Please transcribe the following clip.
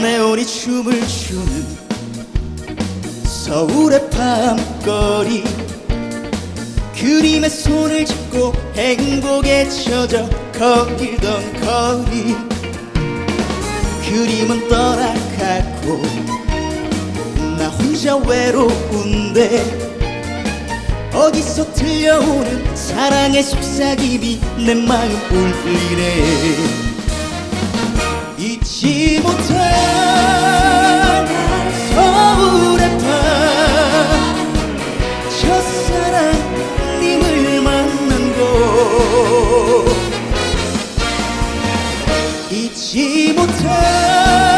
내온이 춤을 추는 서울의 밤거리. 그림에 손을 짚고 행복에 젖어 거닐던 거리. 그림은 떠나가고 나 혼자 외로운데 어디서 들려오는 사랑의 속삭임이 내 마음 울리네. 잊지 못한 잊지 못한